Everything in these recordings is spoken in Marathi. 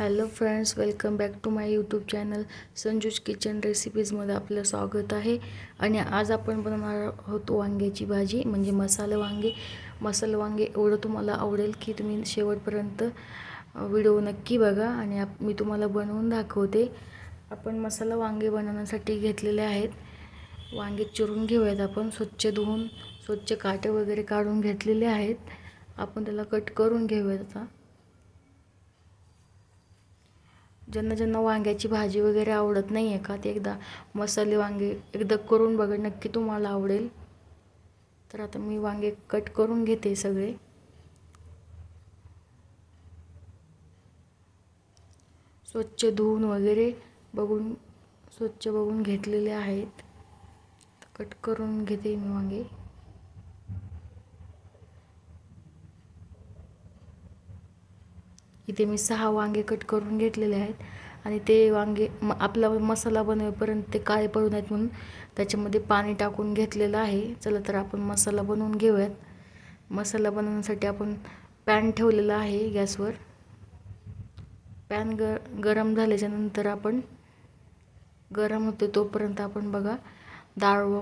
Hello friends welcome back to my YouTube channel Sanju's kitchen रेसिपीजमध्ये आपलं स्वागत आहे. आणि आज आपण बनवणार आहोत वांग्याची भाजी म्हणजे मसाला वांगे. मसाला वांगे एवढं तुम्हाला आवडेल की तुम्ही शेवटपर्यंत व्हिडिओ नक्की बघा आणि आप मी तुम्हाला बनवून दाखवते. आपण मसाला वांगे बनवण्यासाठी घेतलेले आहेत. वांगे चिरून घेऊयात आपण स्वच्छ धुवून स्वच्छ काटे वगैरे काढून घेतलेले आहेत. आपण त्याला कट करून घेऊयात आता. ज्यांना ज्यांना वांग्याची भाजी वगैरे आवडत नाही आहे का ते एकदा मसाले वांगे एकदा करून बघा नक्की तुम्हाला आवडेल. तर आता मी वांगे कट करून घेते सगळे. स्वच्छ धुवून वगैरे बघून स्वच्छ बघून घेतलेले आहेत. कट करून घेते मी वांगे. इथे मी सहा वांगे कट करून घेतलेले आहेत. आणि ते वांगे म आपला मसाला बनवेपर्यंत ते काळे पडू नयेत म्हणून त्याच्यामध्ये पाणी टाकून घेतलेलं आहे. चला तर आपण मसाला बनवून घेऊयात. मसाला बनवण्यासाठी आपण पॅन ठेवलेला आहे गॅसवर. पॅन ग गरम झाल्याच्यानंतर आपण गरम होते तोपर्यंत आपण बघा डाळवा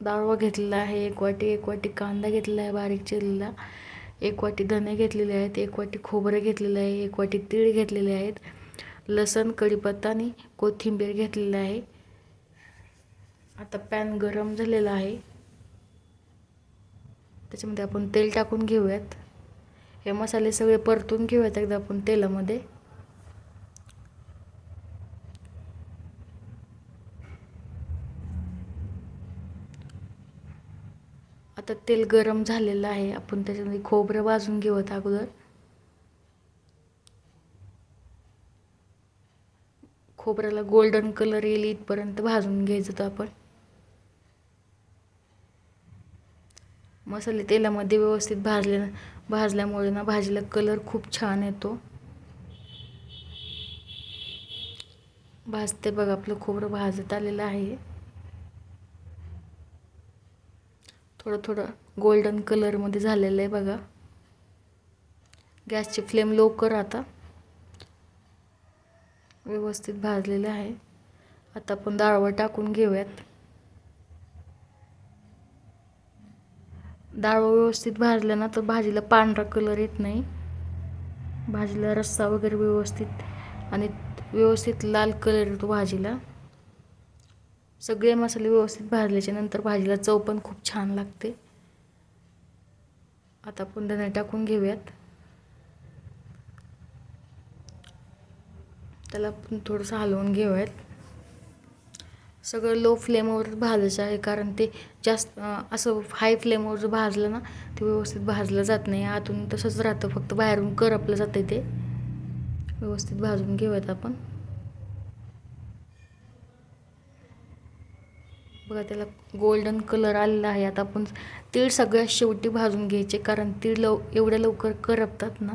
डाळवा घेतलेला आहे. एक वाटी एक वाटी कांदा घेतलेला आहे बारीक चिरलेला. एक वाटी धने घेतलेले आहेत एक वाटी खोबरं घेतलेलं आहे एक वाटी तीळ घेतलेले आहेत लसण कढीपत्ता आणि कोथिंबीर घेतलेलं आहे. आता पॅन गरम झालेला आहे. त्याच्यामध्ये आपण तेल टाकून घेऊयात. हे मसाले सगळे परतून घेऊयात एकदा आपण तेलामध्ये आता तेल गरम झालेलं आहे. आपण त्याच्यामध्ये खोबरं भाजून घेऊयात अगोदर. खोबऱ्याला गोल्डन कलर येईल इथपर्यंत भाजून घ्यायचं तर आपण. मसाले तेलामध्ये व्यवस्थित भाजले भाजल्यामुळे ना भाजीला कलर खूप छान येतो. भाजते बघा आपलं खोबरं भाजत आलेलं आहे. थोडं थोडं गोल्डन कलरमध्ये झालेलं आहे बघा. गॅसची फ्लेम लो कर आता व्यवस्थित भाजलेलं आहे. आता आपण डाळवं टाकून घेऊयात. डाळवं व्यवस्थित भाजलं ना तर भाजीला पांढरा कलर येत नाही. भाजीला रस्सा वगैरे व्यवस्थित आणि व्यवस्थित लाल कलर येतो भाजीला. सगळे मसाले व्यवस्थित भाजल्याच्या नंतर भाजीला चव पण खूप छान लागते. आता आपण धणे टाकून घेऊयात. त्याला आपण थोडंसं हलवून घेऊयात. सगळं लो फ्लेमवर भाजायचं आहे कारण ते जास्त असं हाय फ्लेमवर जर भाजलं ना ते व्यवस्थित भाजलं जात नाही. आतून तसंच राहतं फक्त बाहेरून करपलं जातं ते. व्यवस्थित भाजून घेऊयात आपण. बघा त्याला गोल्डन कलर आलेला आहे. आता आपण तीळ सगळ्यात शेवटी भाजून घ्यायचे कारण तीळ लव एवढ्या लवकर करपतात ना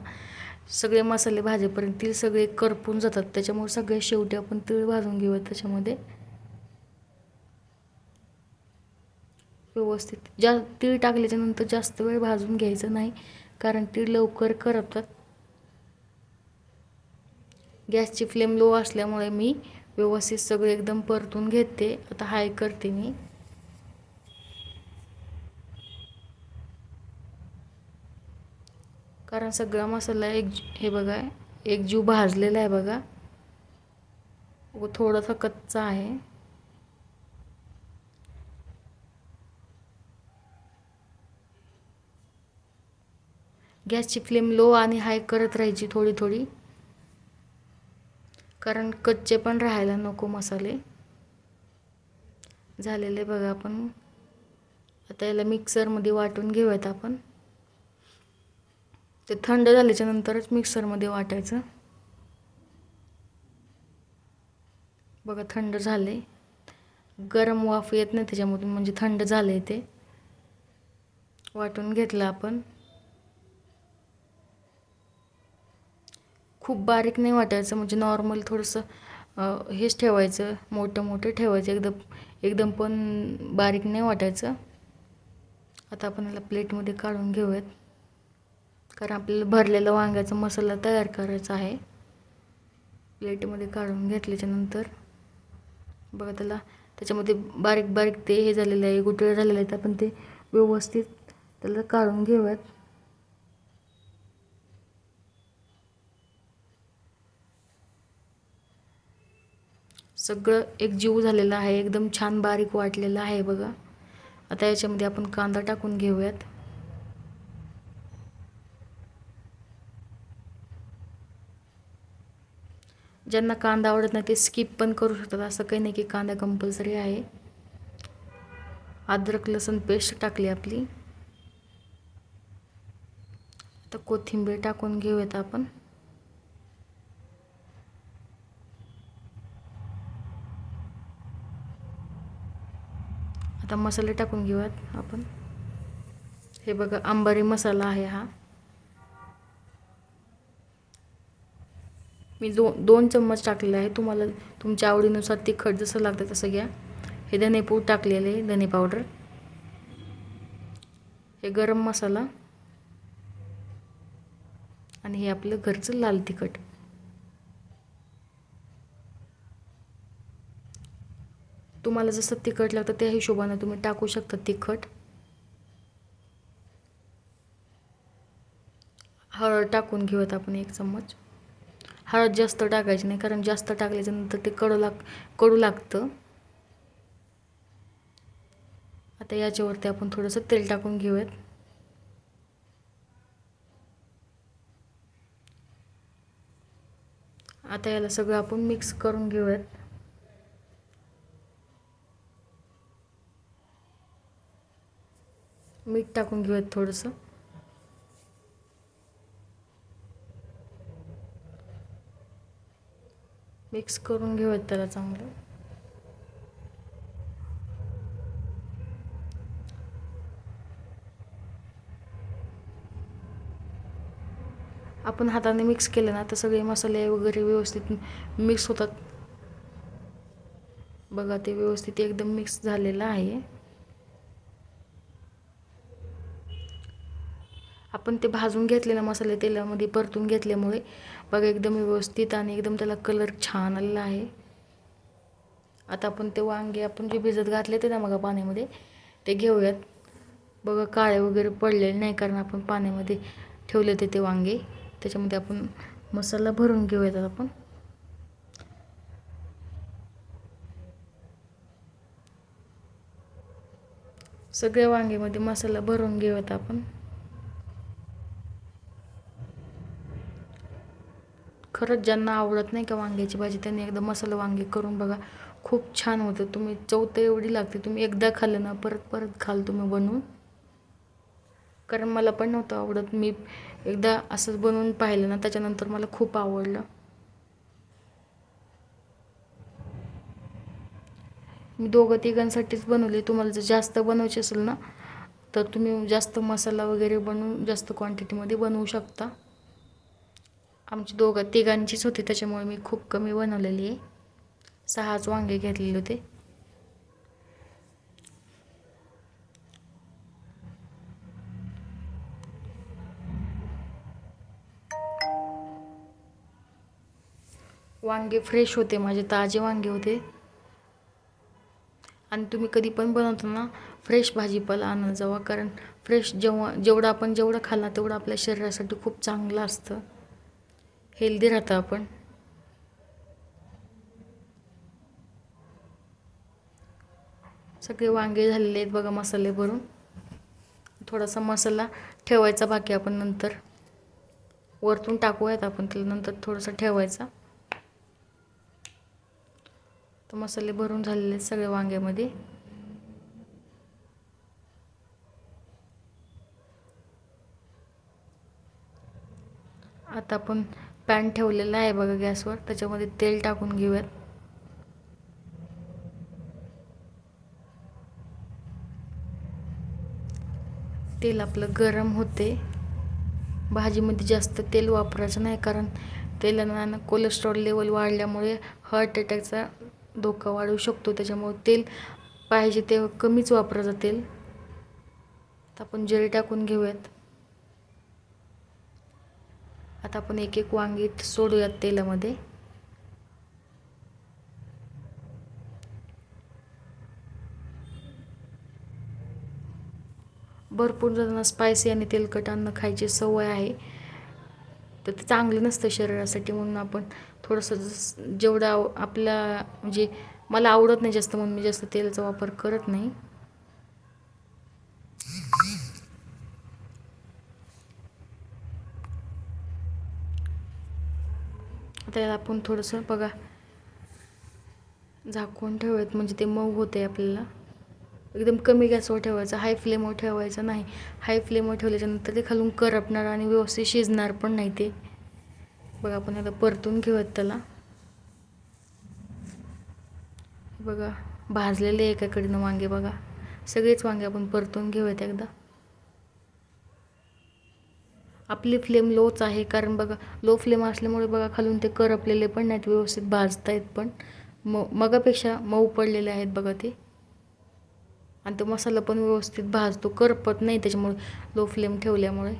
सगळे मसाले भाजेपर्यंत तीळ सगळे करपून जातात. त्याच्यामुळे सगळ्यात शेवटी आपण तीळ भाजून घेऊयात त्याच्यामध्ये व्यवस्थित जा तीळ टाकल्याच्यानंतर जास्त वेळ भाजून घ्यायचं नाही कारण तीळ लवकर करपतात. गॅसची फ्लेम लो असल्यामुळे मी व्यवस्थित सगळं एकदम परतून घेते. आता हाय करते मी. कारण सगळा मसाला एक हे बघा एक जीव भाजलेला आहे बघा. व थोडासा कच्चा आहे. गॅसची फ्लेम लो आणि हाय करत राहायची थोडी थोडी. कारण कच्चे पण राहायला नको मसाले. झालेले बघा आपण. आता याला मिक्सरमध्ये वाटून घेऊयात आपण. ते थंड झाल्याच्या नंतरच मिक्सरमध्ये वाटायचं. बघा थंड झाले गरम वाफ येत नाही त्याच्यामधून म्हणजे थंड झाले ते. वाटून घेतलं आपण. खूप बारीक नाही वाटायचं म्हणजे नॉर्मल थोडंसं हेच ठेवायचं मोठं मोठं ठेवायचं एकदम एकदम पण बारीक नाही वाटायचं. आता आपण याला प्लेटमध्ये काढून घेऊयात. कारण आपल्याला भरलेला वांग्याचा मसाला तयार करायचा आहे. प्लेटमध्ये काढून घेतल्याच्यानंतर बघा त्याला त्याच्यामध्ये बारीक बारीक ते हे झालेलं आहे गुटळे झालेले आहेत. आपण ते व्यवस्थित त्याला काढून घेऊयात. सगळं एक जीव झालेलं आहे एकदम छान बारीक वाटलेलं आहे बघा. आता याच्यामध्ये आपण कांदा टाकून घेऊयात. ज्यांना कांदा आवडत नाही ते स्किप पण करू शकतात. असं काही नाही की कांदा कंपल्सरी आहे. अद्रक लसूण पेस्ट टाकली आपली. आता कोथिंबीर टाकून घेऊयात आपण. आता मसाले टाकून घेऊयात आपण. हे बघा अंबारी मसाला आहे हा. मी दो दोन चम्मच टाकलेले आहे. तुम्हाला तुमच्या आवडीनुसार तिखट जसं लागतं तसं घ्या. हे धनेपूड टाकलेले धने पावडर. हे गरम मसाला. आणि हे आपलं घरचं लाल तिखट. तुम्हाला जसं तिखट लागतं त्या हिशोबानं तुम्ही टाकू शकता तिखट. हळद टाकून घेऊयात आपण एक चम्मच. हळद जास्त टाकायची नाही कारण जास्त टाकल्याच्यानंतर ते कडू लाग कडू लागतं. आता याच्यावरती आपण थोडंसं तेल टाकून घेऊयात. आता याला सगळं आपण मिक्स करून घेऊयात. मीठ टाकून घेऊयात थोडंसं. मिक्स करून घेऊयात त्याला चांगलं. आपण हाताने मिक्स केलं ना तर सगळे मसाले वगैरे व्यवस्थित मिक्स होतात. बघा ते व्यवस्थित एकदम मिक्स झालेलं आहे. आपण ते भाजून घेतलेले मसाले तेलामध्ये परतून घेतल्यामुळे बघा एकदम व्यवस्थित आणि एकदम त्याला कलर छान आलेला आहे. आता आपण ते वांगे आपण जे भिजत घातले ते ना मग पाण्यामध्ये ते घेऊयात. बघा काळे वगैरे पडलेले नाही कारण आपण पाण्यामध्ये ठेवले ते ते वांगे. त्याच्यामध्ये आपण मसाला भरून घेऊयात आपण. सगळ्या वांगेमध्ये मसाला भरून घेऊयात आपण. खरंच ज्यांना आवडत नाही का वांग्याची भाजी त्यांनी एकदा मसाला वांगे करून बघा. खूप छान होतं. तुम्ही चव तर एवढी लागते. तुम्ही एकदा खाल्लं ना परत परत खाल तुम्ही बनवून. कारण मला पण नव्हतं आवडत. मी एकदा असंच बनवून पाहिलं ना त्याच्यानंतर मला खूप आवडलं. मी दोघं तिघांसाठीच बनवले. तुम्हाला जर जास्त बनवायचे असेल ना तर तुम्ही जास्त मसाला वगैरे बनवून जास्त क्वांटिटीमध्ये बनवू शकता. आमची दोघं तिघांचीच होती त्याच्यामुळे मी खूप कमी बनवलेली आहे. सहाच वांगे घेतलेले होते. वांगे फ्रेश होते माझे ताजे वांगे होते. आणि तुम्ही कधी पण बनवताना फ्रेश भाजीपाला आणत जावा कारण फ्रेश जेव्हा जेवढं आपण जेवढं खाल्ला तेवढं आपल्या शरीरासाठी खूप चांगलं असतं. हेल्दी राहतं आपण. सगळे वांगे झालेले आहेत बघा मसाले भरून. थोडासा मसाला ठेवायचा बाकी आपण नंतर. वरतून टाकूयात आपण त्याला नंतर थोडासा ठेवायचा. तर मसाले भरून झालेले आहेत सगळे वांग्यामध्ये. आता आपण पॅन ठेवलेला आहे बघा गॅसवर. त्याच्यामध्ये तेल टाकून घेऊयात. तेल आपलं गरम होते. भाजीमध्ये जास्त तेल वापरायचं नाही कारण तेलानं कोलेस्ट्रॉल लेवल वाढल्यामुळे हार्ट अटॅकचा धोका वाढू शकतो. त्याच्यामुळे तेल पाहिजे ते कमीच वापरायचं तेल. तर आपण जिरे टाकून घेऊयात. आता आपण एक एक वांगी सोडूयात तेलामध्ये. भरपूर जणांना स्पायसी आणि तेलकट अन्न खायची सवय आहे. तर ते चांगलं नसतं शरीरासाठी म्हणून आपण थोडंसं जेवढं आपल्या म्हणजे मला आवडत नाही जास्त म्हणून मी जास्त तेलाचा वापर करत नाही. त्याला आपण थोडंसं बघा. झाकून ठेवायचं म्हणजे ते मऊ होते आपल्याला. एकदम कमी गॅसवर ठेवायचं हाय फ्लेमवर ठेवायचं नाही. हाय फ्लेमवर ठेवल्याच्यानंतर ते खालून करपणार आणि व्यवस्थित शिजणार पण नाही ते. बघा आपण आता परतून घेऊयात त्याला. बघा भाजलेले एकाकडनं वांगे बघा. सगळेच वांगे आपण परतून घेऊयात एकदा. आपली फ्लेम लोच आहे. कारण बघा लो फ्लेम असल्यामुळे बघा खालून ते करपलेले पण नाहीत व्यवस्थित भाजतायत पण. म मगापेक्षा मऊ पडलेले आहेत बघा ते. आणि तो मसाला पण व्यवस्थित भाजतो. करपत नाही त्याच्यामुळे लो फ्लेम ठेवल्यामुळे.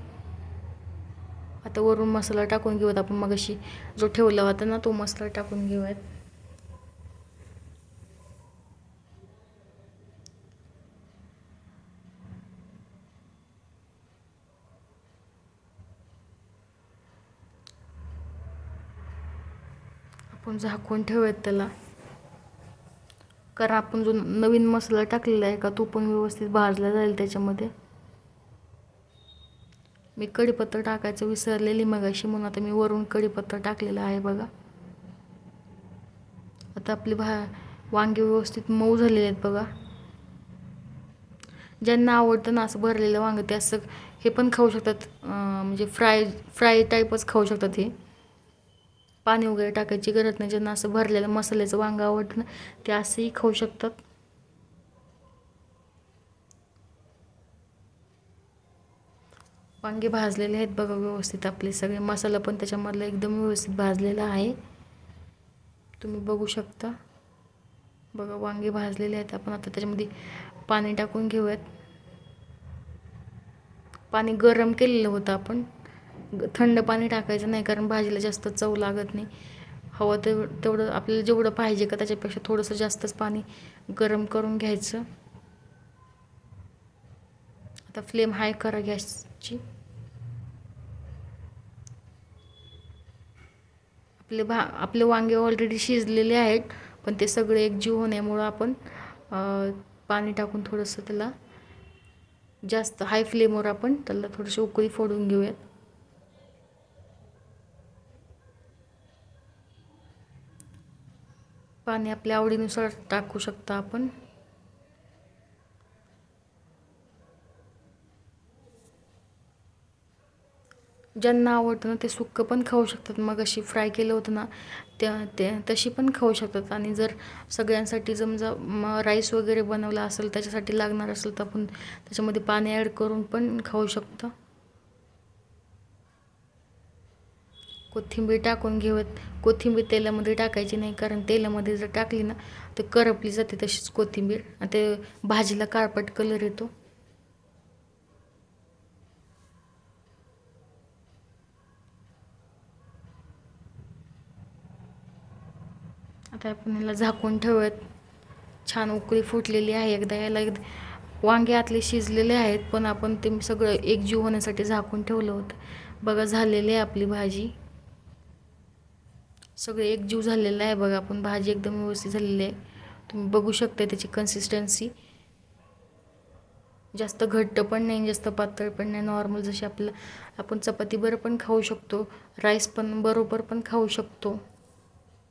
आता वरून मसाला टाकून घेऊयात आपण मगाशी. जो ठेवला होता ना तो मसाला टाकून घेऊयात. आपण झाकून ठेवूयात त्याला. कारण आपण जो नवीन मसाला टाकलेला आहे का तो पण व्यवस्थित भाजला जाईल त्याच्यामध्ये. मी कढीपत्ता टाकायचं विसरलेली मग अशी म्हणून आता मी वरून कढीपत्ता टाकलेला आहे बघा. आता आपली भा वांगे व्यवस्थित मऊ झालेले आहेत बघा. ज्यांना आवडतं ना असं भरलेलं वांगं ते असं हे पण खाऊ शकतात म्हणजे फ्राय फ्राय टाईपच खाऊ शकतात हे. पाणी वगैरे टाकायची गरज नाही. ज्यांना असं भरलेलं मसाल्याचं वांगं आवडतं ना ते असंही खाऊ शकतात. वांगे भाजलेले आहेत बघा व्यवस्थित आपले सगळे. मसाला पण त्याच्यामधला एकदम व्यवस्थित भाजलेला आहे. तुम्ही बघू शकता. बघा वांगे भाजलेले आहेत. आपण आता त्याच्यामध्ये पाणी टाकून घेऊयात. पाणी गरम केलेलं होतं आपण. थंड पाणी टाकायचं नाही कारण भाजीला जास्त चव लागत नाही. हवं ते तेवढं आपल्याला जेवढं पाहिजे का त्याच्यापेक्षा थोडंसं जास्तच पाणी गरम करून घ्यायचं. आता फ्लेम हाय करा गॅसची. आपले भा आपले वांगे ऑलरेडी शिजलेले आहेत पण ते सगळे एकजीव होण्यामुळं आपण पाणी टाकून थोडंसं त्याला जास्त हाय फ्लेमवर आपण त्याला थोडीशी उकळी फोडून घेऊयात. पाणी आपल्या आवडीनुसार टाकू शकता आपण. ज्यांना आवडतं ना ते सुक्कं पण खाऊ शकतात. मग अशी फ्राय केलं होतं ना त्या ते तशी पण खाऊ शकतात. आणि जर सगळ्यांसाठी समजा राईस वगैरे बनवला असेल त्याच्यासाठी लागणार असेल तर आपण त्याच्यामध्ये पाणी ॲड करून पण खाऊ शकतो. कोथिंबीर टाकून घेऊयात. कोथिंबीर तेलामध्ये टाकायची नाही कारण तेलामध्ये जर टाकली ना तर करपली जाते तशीच कोथिंबीर. आणि ते भाजीला काळपट कलर येतो. आता आपण याला झाकून ठेवूयात. छान उकळी फुटलेली आहे एकदा. याला एकदा वांगे आतले शिजलेले आहेत पण आपण ते सगळं एकजीव होण्यासाठी झाकून ठेवलं होतं. बघा झालेली आहे आपली भाजी. सगळं एकजीव झालेलं आहे बघा. आपण भाजी एकदम व्यवस्थित झालेली आहे. तुम्ही बघू शकता त्याची कन्सिस्टन्सी जास्त घट्ट पण नाही जास्त पातळ पण नाही. नॉर्मल जशी आपलं आपण चपाती बरं पण खाऊ शकतो. राईस पण बरोबर पण खाऊ शकतो.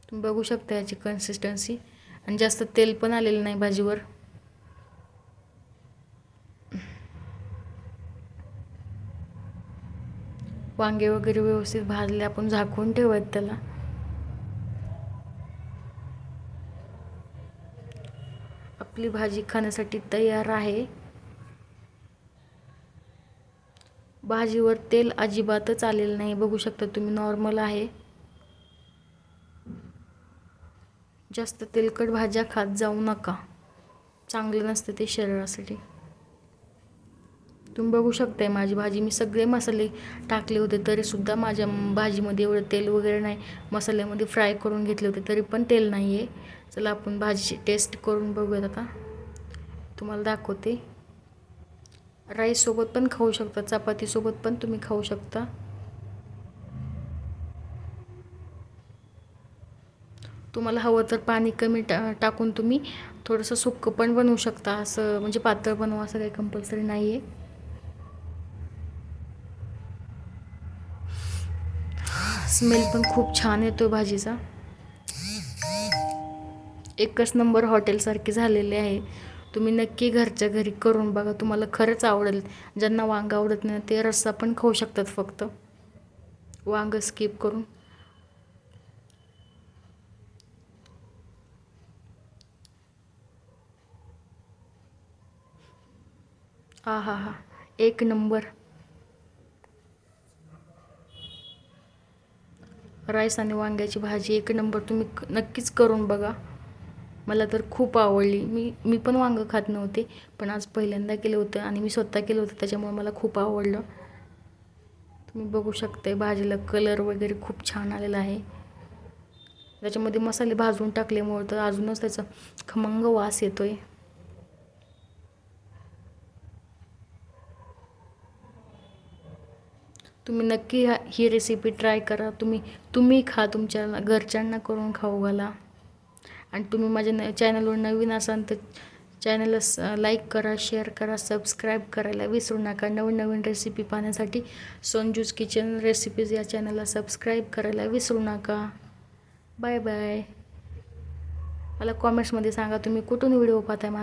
तुम्ही बघू शकता याची कन्सिस्टन्सी आणि जास्त तेल पण आलेलं नाही भाजीवर. वांगे वगैरे व्यवस्थित भाजले आपण झाकून ठेवत त्याला. आपली भाजी खाण्यासाठी तयार आहे. भाजीवर तेल अजिबातच आलेलं नाही. बघू शकता तुम्ही नॉर्मल आहे. जास्त तेलकट भाज्या खात जाऊ नका. चांगलं नसतं ते शरीरासाठी. तुम्ही बघू शकताय माझी भाजी. मी सगळे मसाले टाकले होते तरीसुद्धा माझ्या भाजीमध्ये एवढं तेल वगैरे नाही. मसाल्यामध्ये फ्राय करून घेतले होते तरी पण तेल नाही आहे चला आपण भाजीची टेस्ट करून बघूयात आता. तुम्हाला दाखवते. राईससोबत पण खाऊ शकता चपातीसोबत पण तुम्ही खाऊ शकता. तुम्हाला हवं तर पाणी कमी टा टाकून तुम्ही थोडंसं सुक्कं पण बनवू शकता. असं म्हणजे पातळ बनवा असं काही कंपल्सरी नाही आहे स्मेल पण खूप छान येतो भाजीचा. एकच नंबर हॉटेलसारखे झालेले आहे. तुम्ही नक्की घरच्या घरी करून बघा तुम्हाला खरंच आवडेल. ज्यांना वांग आवडत नाही ते रस्सा पण खाऊ शकतात फक्त. वांग स्किप करून. हा हा हा एक नंबर. राईस आणि वांग्याची भाजी एक नंबर तुम्ही नक्कीच करून बघा. मला तर खूप आवडली. मी मी पण वांगं खात नव्हते पण आज पहिल्यांदा केलं होतं आणि मी स्वतः केलं होतं त्याच्यामुळे मला खूप आवडलं. तुम्ही बघू शकताय भाजीला कलर वगैरे खूप छान आलेला आहे. त्याच्यामध्ये मसाले भाजून टाकल्यामुळे तर अजूनच त्याचा खमंग वास येतो आहे तुम्ही नक्की ही रेसिपी ट्राय करा. तुम्ही तुम्ही खा तुमच्या घरच्यांना करून खाऊ घाला. आणि तुम्ही माझ्या न चॅनलवर नवीन असाल तर चॅनलला स लाईक करा शेअर करा सबस्क्राईब करायला विसरू नका. नवीन नवीन रेसिपी पाहण्यासाठी सोनजूस किचन रेसिपीज या चॅनलला सबस्क्राईब करायला विसरू नका. बाय बाय मला कॉमेंट्समध्ये सांगा तुम्ही कुठून व्हिडिओ पाहताय माझा.